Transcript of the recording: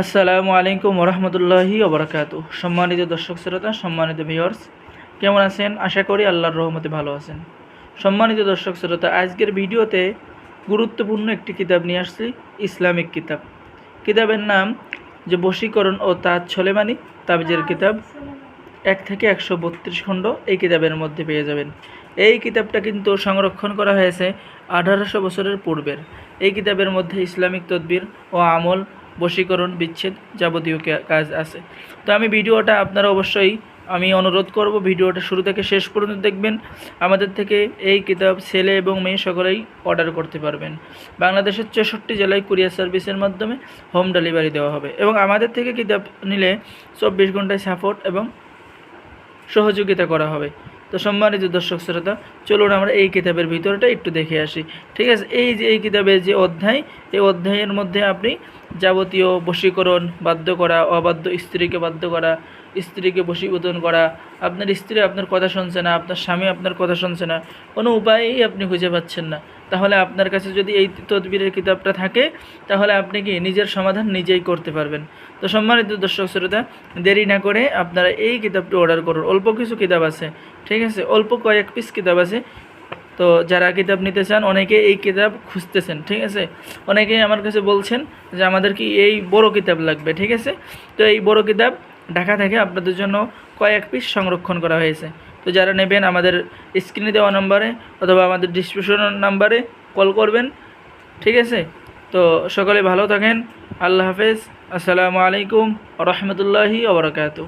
আসসালামু আলাইকুম ওরহমতুল্লাহি ওবরাকাতু। সম্মানিত দর্শক শ্রোতা সম্মানিত ভিউয়ার্স কেমন আছেন? আশা করি আল্লাহর রহমতে ভালো আছেন। সম্মানিত দর্শক শ্রোতা আজকের ভিডিওতে গুরুত্বপূর্ণ একটি কিতাব নিয়ে আসছি ইসলামিক কিতাব। কিতাবের নাম যে বশীকরণ ও তাজ ছলেমানি তাবিজের কিতাব। এক থেকে একশো বত্রিশ খণ্ড এই কিতাবের মধ্যে পেয়ে যাবেন। এই কিতাবটা কিন্তু সংরক্ষণ করা হয়েছে আঠারোশো বছরের পূর্বের। এই কিতাবের মধ্যে ইসলামিক তদবির ও আমল বশীকরণ বিচ্ছেদ যাবতীয় কাজ আছে। তো আমি ভিডিওটা আপনারা অবশ্যই, আমি অনুরোধ করব ভিডিওটা শুরু থেকে শেষ পর্যন্ত দেখবেন। আমাদের থেকে এই কিতাব ছেলে এবং মেয়ে সকলেই অর্ডার করতে পারবেন। বাংলাদেশের চৌষট্টি জেলায় কুরিয়ার সার্ভিসের মাধ্যমে হোম ডেলিভারি দেওয়া হবে এবং আমাদের থেকে কিতাব নিলে চব্বিশ ঘন্টায় সাপোর্ট এবং সহযোগিতা করা হবে। তো সম্মানিত দর্শক শ্রোতা, চলুন আমরা এই কিতাবের ভিতরটা একটু দেখে আসি। ঠিক আছে, এই যে, এই কিতাবের যে অধ্যায়, এই অধ্যায়ের মধ্যে আপনি যাবতীয় বশীকরণ বাধ্য করা, অবাধ্য স্ত্রীকে বাধ্য করা স্ত্রীকে বশীভূতন করা, আপনার স্ত্রী আপনার কথা শুনছে না, আপনার স্বামী আপনার কথা শুনছে না, কোনো উপায়ই আপনি খুঁজে পাচ্ছেন না। তাহলে আপনার কাছে যদি এই তদবিরের কিতাবটা থাকে, তাহলে আপনি কি নিজের সমাধান নিজেই করতে পারবেন। তো সম্মানিত দর্শক শ্রোতা, দেরি না করে আপনারা এই কিতাবটি অর্ডার করুন। অল্প কিছু কিতাব আছে, ঠিক আছে? অল্প কয়েক পিস কিতাব আছে। তো যারা কিতাব নিতে চান, অনেকে এই কিতাব খুঁজতেছেন, ঠিক আছে? অনেকেই আমার কাছে বলছেন যে, আমাদের কি এই বড় কিতাব লাগবে? ঠিক আছে? তো এই বড় কিতাব ঢাকা থেকে আপনাদের জন্য কয়েক পিস সংরক্ষণ করা হয়েছে। তো যারা নেবেন আমাদের স্ক্রিনে দেওয়া নাম্বারে অথবা আমাদের ডিসক্রিপশন নাম্বারে কল করবেন, ঠিক আছে? তো সকলে ভালো থাকেন, আল্লাহ হাফেজ, আসসালামু আলাইকুম রহমতুল্লাহি ওবরাকাতু